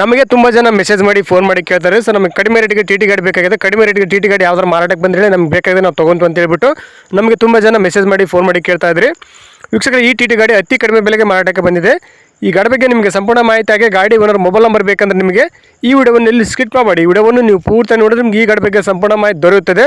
ನಮಗೆ ತುಂಬ ಜನ ಮೆಸೇಜ್ ಮಾಡಿ ಫೋನ್ ಮಾಡಿ ಕೇಳ್ತಾರೆ. ಸರ್ ನಮಗೆ ಕಡಿಮೆ ರೇಟಿಗೆ ಟಿ ಟಿ ಗಾಡಿ ಬೇಕಾಗಿದೆ. ಕಡಿಮೆ ರೇಟಿಗೆ ಟಿ ಟಿ ಗಾಡಿ ಯಾವ್ದಾರು ಮಾರಾಟಕ್ಕೆ ಬಂದರೆ ನಮ್ಗೆ ಬೇಕಾಗಿದೆ, ನಾವು ತೊಗೊಂತು ಅಂತ ಹೇಳ್ಬಿಟ್ಟು ನಮಗೆ ತುಂಬ ಜನ ಮೆಸೇಜ್ ಮಾಡಿ ಫೋನ್ ಮಾಡಿ ಕೇಳ್ತಾ ಇದ್ರಿ. ವೀಕ್ಷಕರು, ಈ ಟಿ ಟಿ ಗಾಡಿ ಅತಿ ಕಡಿಮೆ ಬೆಲೆಗೆ ಮಾರಾಟಕ್ಕೆ ಬಂದಿದೆ. ಈ ಗಾಡಿ ಬಗ್ಗೆ ನಿಮಗೆ ಸಂಪೂರ್ಣ ಮಾಹಿತಿ ಗಾಡಿ ಓನರ್ ಮೊಬೈಲ್ ನಂಬರ್ ಬೇಕಂದ್ರೆ ನಿಮಗೆ ಈ ವಿಡಿಯೋವನ್ನು ಇಲ್ಲಿ ಸ್ಕಿಪ್ ಮಾಡಿ ವಿಡಿಯೋವನ್ನು ನೀವು ಪೂರ್ತಿ ನೋಡಿದ್ರೆ ನಿಮ್ಗೆ ಈ ಗಾಡಿ ಬಗ್ಗೆ ಸಂಪೂರ್ಣ ಮಾಹಿತಿ ದೊರೆಯುತ್ತದೆ.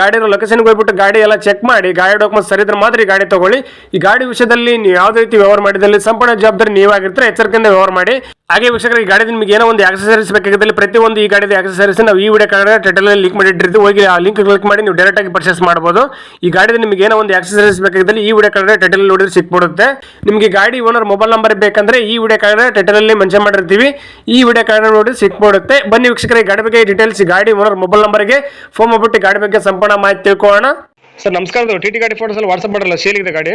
ಗಾಡಿ ಲೊಕೇಶನ್ಗೆ ಹೋಗ್ಬಿಟ್ಟು ಗಾಡಿ ಎಲ್ಲ ಚೆಕ್ ಮಾಡಿ, ಗಾಡಿ ಡಾಕ್ಯುಮೆಂಟ್ ಸರಿ ಇದ್ರೆ ಮಾತ್ರ ಈ ಗಾಡಿ ತಗೊಳ್ಳಿ. ಈ ಗಾಡಿ ವಿಷಯದಲ್ಲಿ ನೀವು ಯಾವುದೇ ರೀತಿ ವ್ಯವಹಾರ ಮಾಡಿದಲ್ಲಿ ಸಂಪೂರ್ಣ ಜವಾಬ್ದಾರಿ ನೀವಾಗಿರ್ತಾರೆ, ಎಚ್ಚರಿಕೆಯಿಂದ ವ್ಯವಹಾರ ಮಾಡಿ. ಹಾಗೆ ವೀಕ್ಷಕರ, ಈ ಗಾಡಿ ನಿಮಗೆ ಏನೋ ಒಂದು ಆಕ್ಸಸರೀಸ್ ಬೇಕಾಗಿದ್ದಲ್ಲಿ ಪ್ರತಿಯೊಂದು ಈ ಗಾಡಿದ ಆಕ್ಸಸರೀಸ್ ನಾವು ಈ ವಿಡಿಯೋ ಕಾರ್ಡ್ ಟೈಟಲ್ ಲಿಂಕ್ ಮಾಡಿಟ್ಟಿರ್ತೀವಿ ಹೋಗಿ ಆ ಲಿಂಕ್ ಕ್ಲಿಕ್ ಮಾಡಿ, ನೀವು ಡೈರೆಕ್ಟ್ ಆಗಿ ಪರ್ಚೇಸ್ ಮಾಡಬಹುದು ಈ ಗಾಡಿದ ನಿಮಗೆ ಏನೋ ಒಂದು ಆಕ್ಸಸರೀಸ್ ಬೇಕಾಗಿದ್ದಲ್ಲಿ ಈ ವಿಡಿಯೋ ಕಾರ್ಡ್ ಟೈಟಲ್ ನೋಡಿದ್ರೆ ಸಿಕ್ಬಿಡುತ್ತೆ. ನಿಮಗೆ ಗಾಡಿ ಓನರ್ ಮೊಬೈಲ್ ನಂಬರ್ ಬೇಕಂದ್ರೆ ಈ ವಿಡಿಯೋ ಕಾರ್ಡ್ ಟೈಟಲ್ ಅಲ್ಲಿ ಮೆನ್ಷನ್ ಮಾಡಿರ್ತೀವಿ. ಈ ವಿಡಿಯೋ ಕಾರ್ಡ್ ನೋಡಿ ಸಿಕ್ಬಿಡುತ್ತೆ. ಬನ್ನಿ ವೀಕ್ಷಕರ, ಈ ಗಾಡಿ ಬಗ್ಗೆ ಡೀಟೇಲ್ಸ್ ಗಾಡಿ ಓನರ್ ಮೊಬೈಲ್ ನಂಬರ್ಗೆ ಫೋನ್ ಮಾಡ್ಬಿಟ್ಟು ಗಾಡಿ ಬಗ್ಗೆ ಸಂಪೂರ್ಣ ಮಾಹಿತಿ ತಿಳ್ಕೊಳ್ಳೋಣ ಸರ್ ನಮಸ್ಕಾರ ಟಿ ಟಿ ಗಾಡಿ ಫೋಟೋಸ್ ಅಲ್ಲಿ ವಾಟ್ಸಪ್ ಮಾಡಲ್ಲ ಸೇಲ್ ಇದೆ ಗಾಡಿ?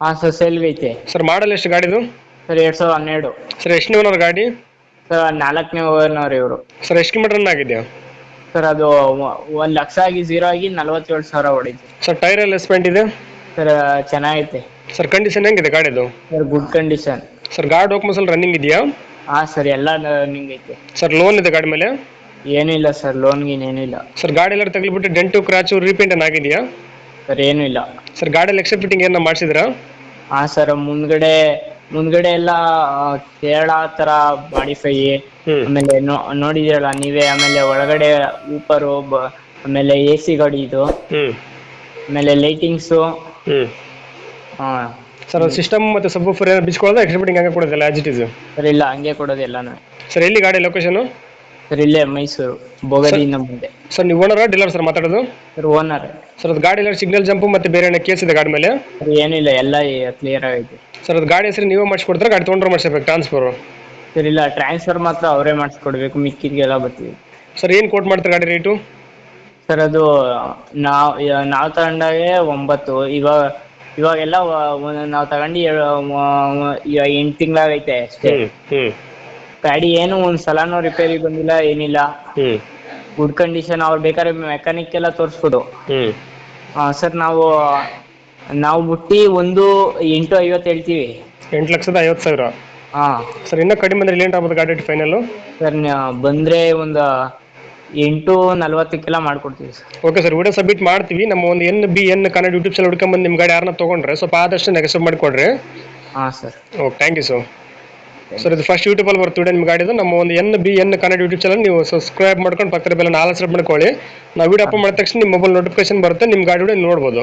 ಹಾ ಸರ್ ಸೇಲ್ ಐತೆ. ಸರ್ ಮಾಡಲ್ ಎಷ್ಟು ಗಾಡಿದು ಸರ್ ಎರಡ್ ಸಾವಿರದ ಹನ್ನೆರಡು. ಸರ್ ಎಷ್ಟು ಓನರ್ ಗಾಡಿ? ಸರ್ ನಾಲ್ಕನೇ ಓನರ್ ಇವರು. ಸರ್ ಎಷ್ಟು ಕಿಲೋಮೀಟರ್ ರನ್ ಆಗಿದೆಯಾ? ಸರ್ ಅದು ಒ- ಒಂದ್ ಲಕ್ಷ ಆಗಿ ಜೀರೋ ಆಗಿ ನಲವತ್ತೇಳು ಸಾವಿರ ಹೊಡಿತು. ಸರ್ ಟೈರ್ ಎಲ್ಲ ಸ್ಪೆಂಟ್ ಇದೆ? ಸರ್ ಚೆನ್ನಾಗೈತೆ. ಸರ್ ಕಂಡೀಷನ್ ಹೆಂಗಿದೆ ಗಾಡಿದು? ಸರ್ ಗುಡ್ ಕಂಡೀಷನ್ ಸರ್ ಗಾಡಿ ಡಾಕ್ಯುಮೆಂಟ್ಸ್ ಅಲ್ಲಿ ರನ್ನಿಂಗ್ ಇದೆಯಾ? ಹಾ ಸರ್ ಎಲ್ಲ ನಿಂಗೆ ಐತೆ. ಸರ್ ಲೋನ್ ಇದೆ ಗಾಡಿ ಮೇಲೆ? ಏನೂ ಇಲ್ಲ ಸರ್ ಲೋನ್ ಗೀನ್ ಏನೂ ಇಲ್ಲ ಸರ್ ಗಾಡಿ ಎಲ್ಲ ತಗ್ಲಿಬಿಟ್ಟು ಡೆಂಟು ಕ್ರಾಚು ರೀಪೇಂಟ್ ಏನು ಆಗಿದೆಯಾ? ಸರ್ ಏನೂ ಇಲ್ಲ. ಸರ್ ಗಾಡಿಯಲ್ಲಿ ಎಕ್ಸ್ಟ್ರಾ ಫಿಟ್ಟಿಂಗ್ ಏನ ಮಾಡಿಸಿದ್ರಾ? ಹಾ ಸರ್ ಮುಂದ್ಗಡೆ ಮುಂದ್ಗಡೆ ಎಲ್ಲ ಆ, ಕೇರಳ ತರ ಮಾಡಿಫೈ ಆಮೇಲೆ ನೋ ನೋಡಿದಿರಲ್ಲ ನೀವೇ ಆಮೇಲೆ ಒಳಗಡೆ ಊಪರು ಆಮೇಲೆ ಎ ಸಿ ಗಾಡಿ ಇದು. ಆಮೇಲೆ ಲೈಟಿಂಗ್ಸು ಹಾ. ಸರ್ ಸಿಸ್ಟಮ್ ಮತ್ತೆ ಸಬ್ ಫೋರ್ ಏನೋ ಬಿಚ್ಕೊಳ್ಳೋದು? ಎಕ್ಸ್ಟ್ರಾ ಫಿಟ್ಟಿಂಗ್ ಹಂಗೆ ಕೊಡೋದಿಲ್ಲ ಆಸ್ ಇಟ್ ಇಸ್ ಸರ್ ಇಲ್ಲ ಹಂಗೆ ಕೊಡೋದು ಎಲ್ಲಾನು ಸರ್ ಎಲ್ಲಿ ಗಾಡಿ ಲೊಕೇಶನ್ ಸರ್ ಇಲ್ಲೇ ಮೈಸೂರು ಬೊಗದಿಯಿಂದ ಮುಂದೆ ಸರ್ ನೀವು ಓನರ್ ಡೀಲರ್ ಸರ್ ಮಾತಾಡೋದು? Sir owner. ಸರ್ ಅದು ಗಾಡಿ ಎಲ್ಲ ಸಿಗ್ನಲ್ ಜಂಪ್ ಮತ್ತೆ ಬೇರೆ ಏನೋ ಕೇಸ್ ಇದೆ ಗಾಡಿ ಮೇಲೆ? ಸರ್ ಏನಿಲ್ಲ ಎಲ್ಲ ಕ್ಲಿಯರ್ ಆಗಿದೆ. ಸರ್ ಅದು ಗಾಡಿ ಹೆಸರು ನೀವೇ ಮಾಡಿಸ್ಕೊಡ್ತಾರೆ ಗಾಡಿ ತೊಗೊಂಡ್ರೆ ಮಾಡಿಸ್ಬೇಕು ಟ್ರಾನ್ಸ್ಫರ್ ಸರ್ ಇಲ್ಲ ಟ್ರಾನ್ಸ್ಫರ್ ಮಾತ್ರ ಅವರೇ ಮಾಡಿಸ್ಕೊಡ್ಬೇಕು ಮಿಕ್ಕಿದ್ಗೆಲ್ಲ ಬರ್ತೀವಿ ಸರ್ ಏನು ಕೋಟ್ ಮಾಡ್ತಾರೆ ಗಾಡಿ ರೇಟು ಸರ್ ಅದು ನಾವು ನಾವು ತಗೊಂಡಾಗೆ ಒಂಬತ್ತು ಇವಾಗ ಇವಾಗೆಲ್ಲ ನಾವು ತಗೊಂಡು ಎಂಟು ತಿಂಗಳಾಗೈತೆ ಅಷ್ಟೇ. ಗಾಡಿ ಏನು ಒಂದ್ ಸಲಾನು ರಿಪೇರಿ ಬಂದಿಲ್ಲ ಏನಿಲ್ಲ. ಹ್ಮ್. ಗುಡ್ ಕಂಡೀಷನ್ ಅವ್ರು ಬೇಕಾದ್ರೆ ಮೆಕ್ಯಾನಿಕ್ ಎಲ್ಲ ತೋರಿಸ್ಬಿಡು. ಹ್ಮ್. ಸರ್ ನಾವು ನಾವು ಬಿಟ್ಟು ಒಂದು ಎಂಟು ಐವತ್ತು ಹೇಳ್ತೀವಿ. ಎಂಟು ಲಕ್ಷದ ಐವತ್ತು ಸಾವಿರ? ಹಾ ಸರ್ ಇನ್ನೂ ಕಡಿಮೆ ಅಂದ್ರೆ ಲೇಟ್ ಆಗ್ಬೋದು ಗಾಡಿ ಫೈನಲ್ ಸರ್ ಬಂದ್ರೆ ಒಂದು ಎಂಟು ನಲ್ವತ್ತಕ್ಕೆಲ್ಲ ಮಾಡ್ಕೊಡ್ತೀವಿ sir okay sir video submit ಮಾಡ್ತೀವಿ. ನಮ್ಮ ಒಂದು N B N Kannada YouTube channel ಹುಡ್ಕೊಂಬಂದು ನಿಮ್ಮ ಗಾಡಿ ಯಾರನ್ನ ತಗೊಂಡ್ರೆ ಸ್ವಲ್ಪ ಆದಷ್ಟು ನೆಗೆಸಬ್ ಮಾಡಿಕೊಡ್ರಿ. ಹಾಂ sir okay thank you sir sir ಇದು ಫಸ್ಟ್ ಯೂಟ್ಯೂಬಲ್ಲಿ ಬರ್ತೀವಿ ನಿಮ್ಮ ಗಾಡಿದು. ನಮ್ಮ ಒಂದು N B N Kannada YouTube channel ನೀವು ಸಬ್ಸ್ಕ್ರೈಬ್ ಮಾಡ್ಕೊಂಡು ಪಕ್ಕದ ಬೆಲ್ಲ ನಾಲ್ಕು ಮಾಡ್ಕೊಳ್ಳಿ. ನಾವು ವಿಡಿಯೋ ಅಪ್ಲೋಡ್ ಮಾಡಿದ ತಕ್ಷಣ ನಿಮ್ಮ ಮೊಬೈಲ್ ನೋಟಿಫಿಕೇಶನ್ ಬರುತ್ತೆ, ನಿಮ್ಮ ಗಾಡಿ ನೋಡ್ಬೋದು.